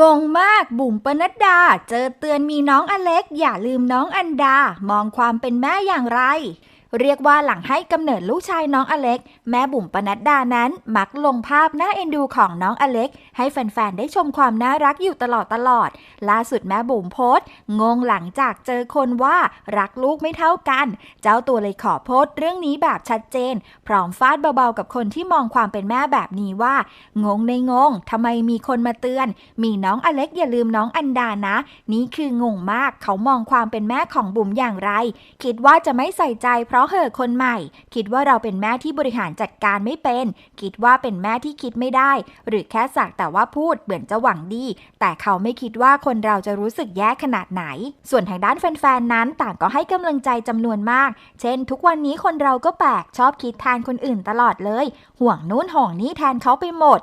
งงมากบุ๋มปนัดดา เจอเตือนมีน้องอเล็ก อย่าลืมน้องอันดา มองความเป็นแม่อย่างไร เรียกว่าหลังให้กำเนิดลูกชายน้องอเล็ก แม่บุ๋มปนัดดานั้น มักลงภาพน่าเอ็นดูของน้องอเล็ก ให้แฟนๆ ได้ชมความน่ารักอยู่ตลอดตลอด ล่าสุดแม่บุ๋มโพสต์ งงหลังจากเจอคนว่ารักลูกไม่เท่ากัน เจ้าตัวเลยขอโพสต์เรื่องนี้แบบชัดเจน พร้อมฟาดเบาๆ กับคนที่มองความเป็นแม่แบบนี้ว่า งงในงงทำไมมีคนมาเตือน มีน้องอเล็กอย่าลืมน้องอันดานะ นี่คืองงมากเขามองความเป็นแม่ของบุ๋มอย่างไร คิดว่าจะไม่ใส่ใจเพราะเหอะคนใหม่ คิดว่าเราเป็นแม่ที่บริหารจัดการไม่เป็น คิดว่าเป็นแม่ที่คิดไม่ได้ หรือแค่สักแต่ว่าพูดเหมือนจะหวังดี แต่เขาไม่คิดว่าคนเราจะรู้สึกแย่ขนาดไหน ส่วนทางด้านแฟนๆนั้นต่างก็ให้กำลังใจจำนวนมาก เช่น ทุกวันนี้คนเราก็แปลกชอบคิดแทนคนอื่นตลอดเลย ห่วงนู้นห่วงนี้แทนเขาไปหมด